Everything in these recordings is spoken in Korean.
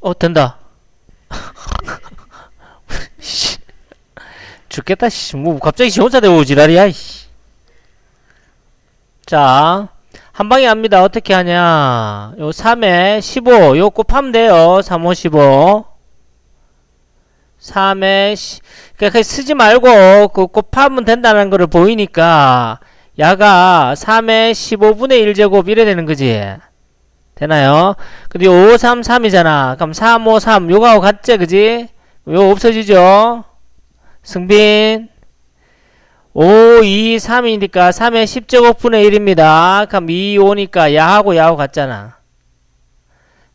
어, 된다. 씨. 죽겠다, 씨. 뭐, 갑자기 지 혼자 되고 지랄이야, 씨. 자, 한 방에 합니다. 어떻게 하냐. 요 3에 15. 요 곱하면 돼요. 3, 5, 15. 3에, 시, 그냥 그냥 쓰지 말고, 그 곱하면 된다는 거를 보이니까, 야가 3에 15분의 1제곱 이래 되는 거지. 되나요? 근데 요 5, 3, 3이잖아. 그럼 3, 5, 3. 요거하고 같지, 그지? 요 없어지죠? 승빈. 5, 2, 3이니까 3의 10제곱분의 1입니다. 그럼 2, 5니까 야하고 야하고 같잖아.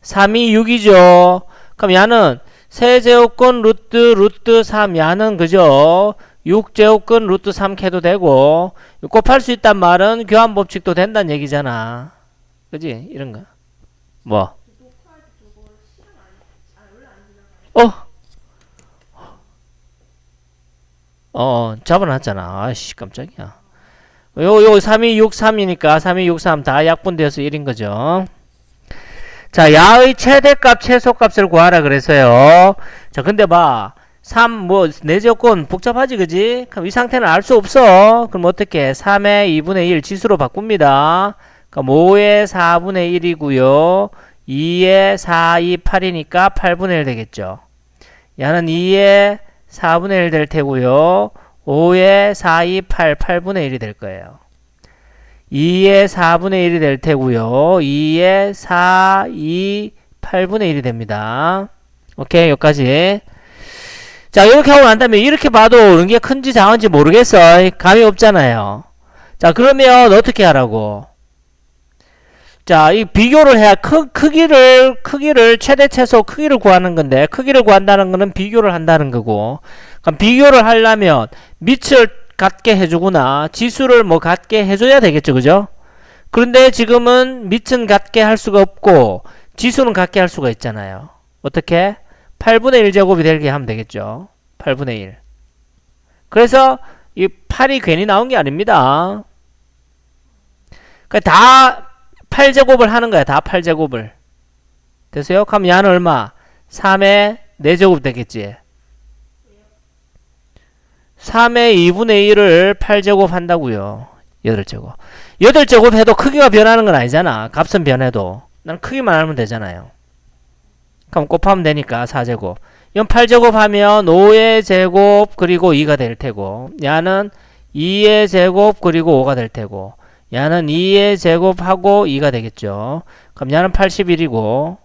3이 6이죠. 그럼 야는 세제곱근 루트 루트 3 야는 그죠? 6제곱근 루트 3 캐도 되고 곱할 수 있단 말은 교환 법칙도 된다는 얘기잖아. 그지? 이런 거. 뭐? 어? 어, 잡아놨잖아. 아이씨, 깜짝이야. 요, 요, 32, 6, 3이니까 32, 6, 3 다 약분되어서 1인 거죠. 자, 야의 최대값, 최소값을 구하라 그랬어요. 자, 근데 봐. 3, 뭐, 내조건 복잡하지, 그지? 그럼 이 상태는 알 수 없어. 그럼 어떻게? 3의 2분의 1 지수로 바꿉니다. 그럼 5의 4분의 1이고요. 2의 4, 2, 8이니까 8분의 1 되겠죠. 야는 2의 4분의 1 될 테고요. 5의 4, 2, 8, 8분의 1이 될 거예요. 2의 4분의 1이 될 테고요. 2의 4, 2, 8분의 1이 됩니다. 오케이, 여기까지. 자, 이렇게 하고 난 다음에 이렇게 봐도 이게 큰지 작은지 모르겠어. 감이 없잖아요. 자, 그러면 어떻게 하라고? 자, 이 비교를 해야 크, 크기를 크기를 최대 최소 크기를 구하는 건데 크기를 구한다는 거는 비교를 한다는 거고. 그럼 비교를 하려면 밑을 같게 해주구나. 지수를 뭐 같게 해 줘야 되겠죠, 그죠? 그런데 지금은 밑은 같게 할 수가 없고 지수는 같게 할 수가 있잖아요. 어떻게? 8분의 1 제곱이 되게 하면 되겠죠. 8분의 1. 그래서 이 8이 괜히 나온 게 아닙니다. 그러니까 다 8제곱을 하는 거야. 다 8제곱을. 됐어요? 그럼 야는 얼마? 3의 4제곱 되겠지. 3의 2분의 1을 8제곱 한다고요. 8제곱. 8제곱 해도 크기가 변하는 건 아니잖아. 값은 변해도. 난 크기만 알면 되잖아요. 그럼 곱하면 되니까 4제곱. 이건 8제곱 하면 5의 제곱 그리고 2가 될 테고 야는 2의 제곱 그리고 5가 될 테고 야는 2의 제곱하고 2가 되겠죠. 그럼 야는 81이고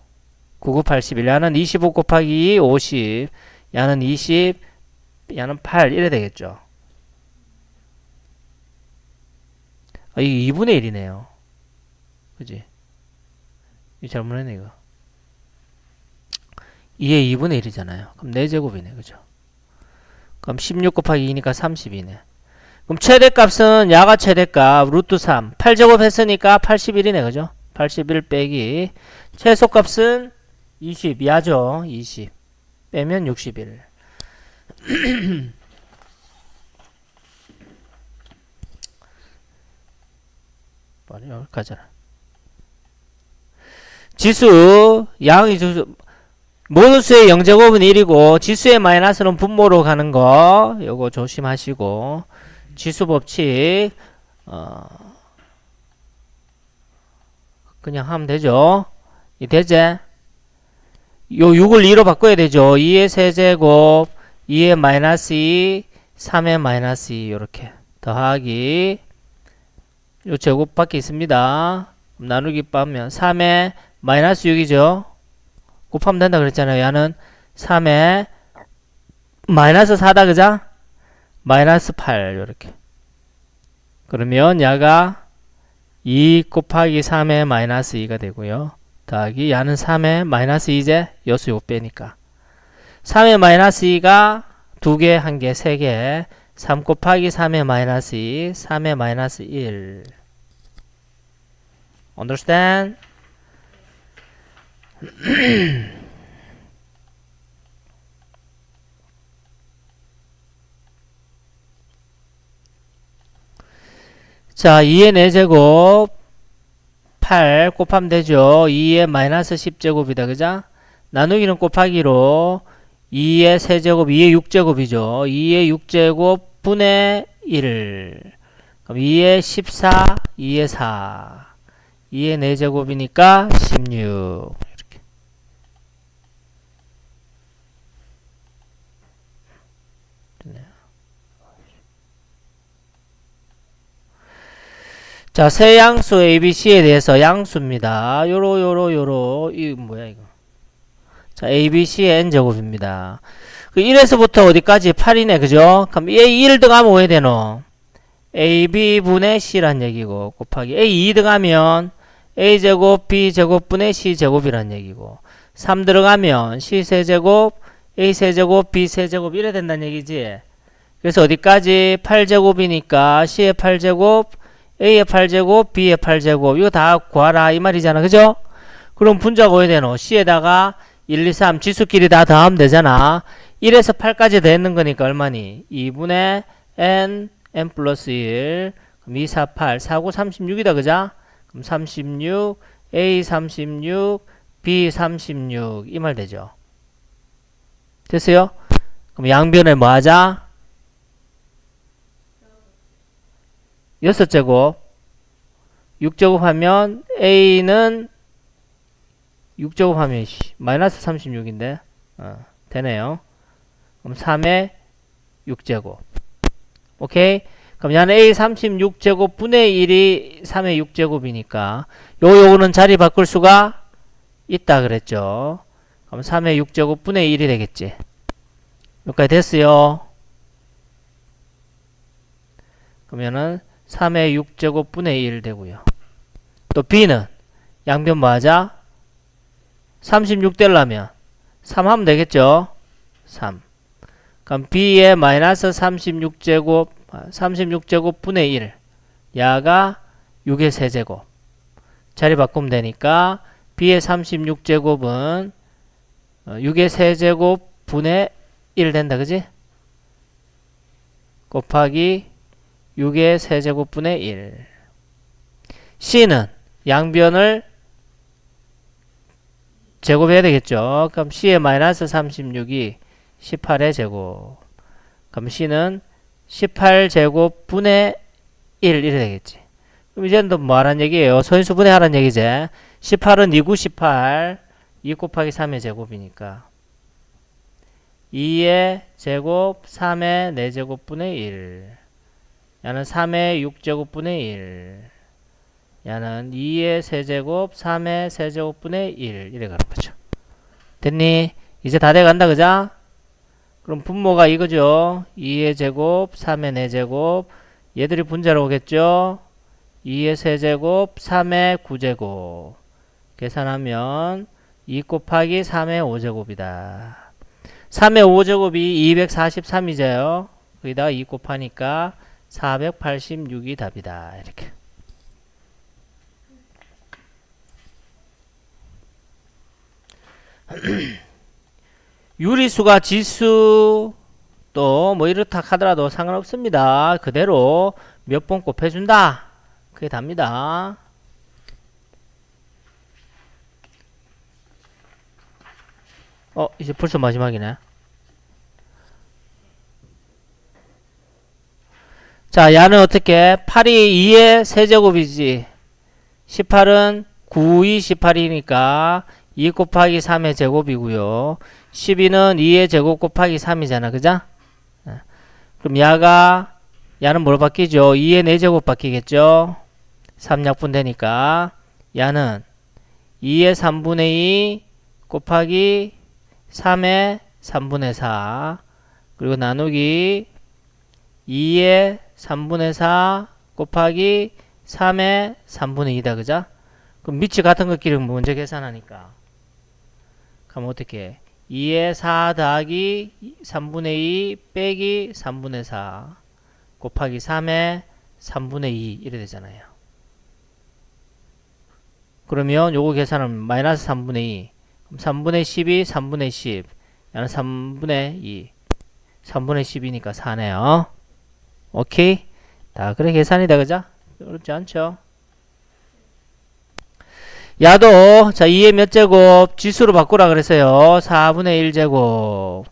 99, 81. 야는 25 곱하기 50. 야는 20. 야는 8. 이래 되겠죠. 아, 이게 2분의 1이네요. 그지? 이 잘못했네, 이거. 2의 2분의 1이잖아요. 그럼 4제곱이네, 그죠? 그럼 16 곱하기 2니까 30이네. 그럼 최대값은 야가 최대값 루트 3 8제곱 했으니까 81이네 그죠? 81 빼기. 최소값은 20 야죠? 20 빼면 61 빨리 여기 가잖아 지수 양이 지수 모든 수의 0제곱은 1이고 지수의 마이너스는 분모로 가는 거 요거 조심하시고 지수 법칙 어 그냥 하면 되죠. 이 되제? 요 6을 2로 바꿔야 되죠. 2의 세제곱 2의 마이너스 2 3의 마이너스 2 요렇게 더하기 요 제곱 밖에 있습니다. 나누기 빠면 3의 마이너스 6이죠. 곱하면 된다 그랬잖아요. 야는 3의 마이너스 4다 그자? 마이너스 8 요렇게. 그러면 야가 2 곱하기 3의 마이너스 2가 되고요. 더하기 야는 3의 마이너스 2제 여수 요 빼니까. 3의 마이너스 2가 2개, 1개, 3개. 3 곱하기 3의 마이너스 2 3의 마이너스 1 understand? 자, 2의 4제곱 8 곱하면 되죠. 2의 마이너스 10제곱이다. 그자? 나누기는 곱하기로 2의 세제곱, 2의 6제곱이죠. 2의 6제곱 분의 1. 그럼 2의 14, 2의 4. 2의 4제곱이니까 16. 이렇게. 됐네요. 자, 세 양수 ABC에 대해서 양수입니다. 요로, 요로, 요로. 이 뭐야, 이거. 자, ABC의 N제곱입니다. 그 1에서부터 어디까지? 8이네, 그죠? 그럼 A 1 더하면 왜 되노? AB분의 C란 얘기고, 곱하기 A 2 더하면 A제곱, B제곱분의 C제곱이란 얘기고, 3 들어가면 C세제곱, A세제곱, B세제곱 이래 된다는 얘기지. 그래서 어디까지? 8제곱이니까 C의 8제곱, A의 8제곱, B의 8제곱. 이거 다 구하라. 이 말이잖아. 그죠? 그럼 분자가 어디 되노? C에다가 1, 2, 3 지수끼리 다 더하면 되잖아. 1에서 8까지 더했는 거니까 얼마니? 2분의 n, n 플러스 1. 그럼 2, 4, 8. 4, 9, 36이다. 그자? 그럼 36, A 36, B 36. 이 말 되죠? 됐어요? 그럼 양변에 뭐 하자? 6제곱. 6제곱 하면 A는 6제곱 하면 씨, 마이너스 36인데 어, 되네요. 그럼 3의 6제곱. 오케이? 그럼 얘는 A 36제곱 분의 1이 3의 6제곱이니까 요 요거는 자리 바꿀 수가 있다 그랬죠. 그럼 3의 6제곱 분의 1이 되겠지. 여기까지 됐어요. 그러면은 3의 6제곱 분의 1 되고요. 또 B는 양변 뭐 하자? 36 되려면 3 하면 되겠죠? 3. 그럼 B의 마이너스 36제곱, 36제곱 분의 1. 야가 6의 세제곱. 자리 바꾸면 되니까 B의 36제곱은 6의 세제곱 분의 1 된다. 그지? 곱하기 6의 세제곱 분의 1. C는 양변을 제곱해야 되겠죠. 그럼 C의 마이너스 36이 18의 제곱. 그럼 C는 18제곱 분의 1 이래 되겠지. 그럼 이제는 또 뭐 하란 얘기예요? 소인수 분해하란 얘기지. 18은 2구 18. 2 곱하기 3의 제곱이니까. 2의 제곱 3의 4제곱 분의 1. 야는 3의 6제곱 분의 1. 야는 2의 세제곱 3의 세제곱분의 1 이래 가는 거죠. 됐니? 이제 다 돼간다 그자? 그럼 분모가 이거죠. 2의 제곱 3의 4제곱 얘들이 분자로 오겠죠. 2의 세제곱 3의 9제곱 계산하면 2 곱하기 3의 5제곱이다. 3의 5제곱이 243이죠. 거기다가 2 곱하니까 486이 답이다. 이렇게. 유리수가 지수 또 뭐 이렇다 하더라도 상관없습니다. 그대로 몇 번 곱해준다. 그게 답니다. 어 이제 벌써 마지막이네. 자 야는 어떻게 8이 2의 세제곱이지 18은 9, 2, 18이니까 2 곱하기 3의 제곱이고요. 12는 2의 제곱 곱하기 3이잖아. 그자? 그럼 야가 야는 뭘 바뀌죠? 2의 4제곱 바뀌겠죠? 3약분 되니까 야는 2의 3분의 2 곱하기 3의 3분의 4 그리고 나누기 2의 3분의 4 곱하기 3의 3분의 2다. 그자? 그럼 밑이 같은 것끼리 먼저 계산하니까 그럼 어떻게 2의 4 더하기 3분의 2 빼기 3분의 4 곱하기 3의 3분의 2 이래 되잖아요. 그러면 요거 계산하면 마이너스 3분의 2 그럼 3분의 10이 3분의 10 야는 3분의 2 3분의 10이니까 4네요. 오케이? 다 그래 계산이다 그죠? 어렵지 않죠? 야도 자 2의 몇 제곱? 지수로 바꾸라 그랬어요. 4분의 1 제곱.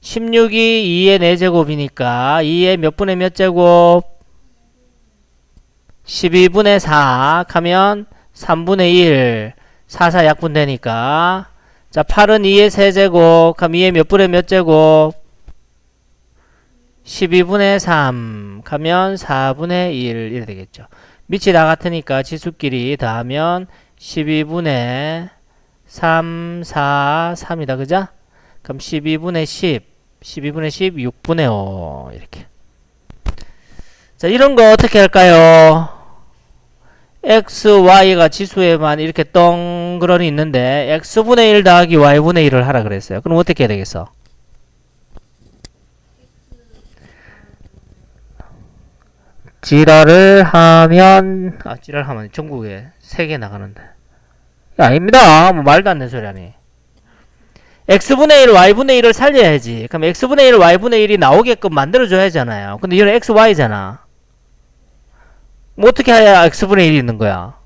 16이 2의 4제곱이니까 2의 몇 분의 몇 제곱? 12분의 4 하면 3분의 1 4사 약분되니까. 자 8은 2의 세제곱. 그럼 2의 몇 분의 몇 제곱 12분의 3 하면 4분의 1 이래 되겠죠 밑이 다 같으니까 지수끼리 더하면 12분의 3 4 3이다 그죠? 그럼 12분의 10 12분의 10 6분의 5 이렇게 자 이런 거 어떻게 할까요? x, y가 지수에만 이렇게 덩그러니 있는데 x분의 1 더하기 y분의 1을 하라 그랬어요. 그럼 어떻게 해야 되겠어? 지랄을 하면 아 지랄 하면 전국에 세 개 나가는데 야, 아닙니다. 뭐 말도 안 되는 소리 하니 x분의 1, y분의 1을 살려야지. 그럼 x분의 1, y분의 1이 나오게끔 만들어줘야 하잖아요. 근데 이건 x, y잖아. 뭐 어떻게 해야 x분의 1이 있는 거야?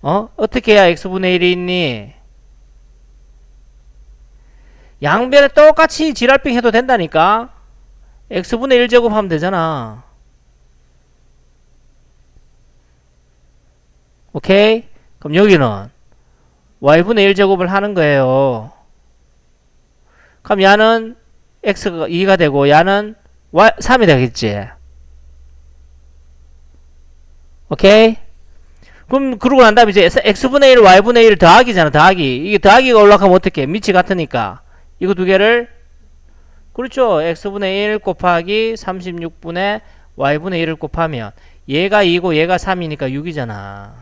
어? 어떻게 해야 x분의 1이 있니? 양변에 똑같이 지랄빙 해도 된다니까? X분의 1 제곱 하면 되잖아. 오케이? 그럼 여기는 y분의 1 제곱을 하는 거예요. 그럼 야는 x가 2가 되고 야는 y 3이 되겠지. 오케이? 그럼 그러고 난 다음에 이제 x분의 1 y분의 1 더하기잖아 더하기 이게 더하기가 올라가면 어떻게 밑이 같으니까 이거 두 개를 그렇죠. x분의 1 곱하기 36분의 y분의 1을 곱하면 얘가 2고 얘가 3이니까 6이잖아.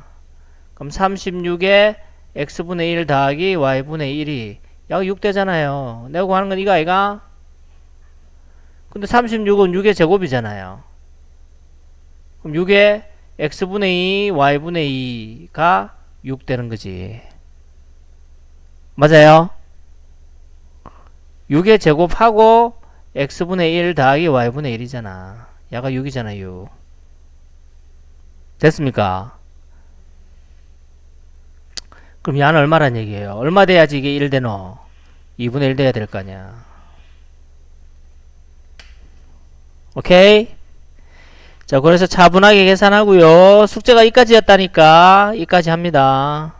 그럼 36에 x분의 1 더하기 y분의 1이 약6 되잖아요. 내가 구하는 건 이거 아이가? 근데 36은 6의 제곱이잖아요. 그럼 6의 x분의 2, y분의 2가 6 되는 거지. 맞아요? 6의 제곱하고 x분의 1 더하기 y분의 1이잖아. 야가 6이잖아, 6. 됐습니까? 그럼 야는 얼마란 얘기예요? 얼마 돼야지 이게 1 되노? 2분의 1 돼야 될 거 아니야. 오케이? 자, 그래서 차분하게 계산하고요. 숙제가 이까지였다니까 이까지 합니다.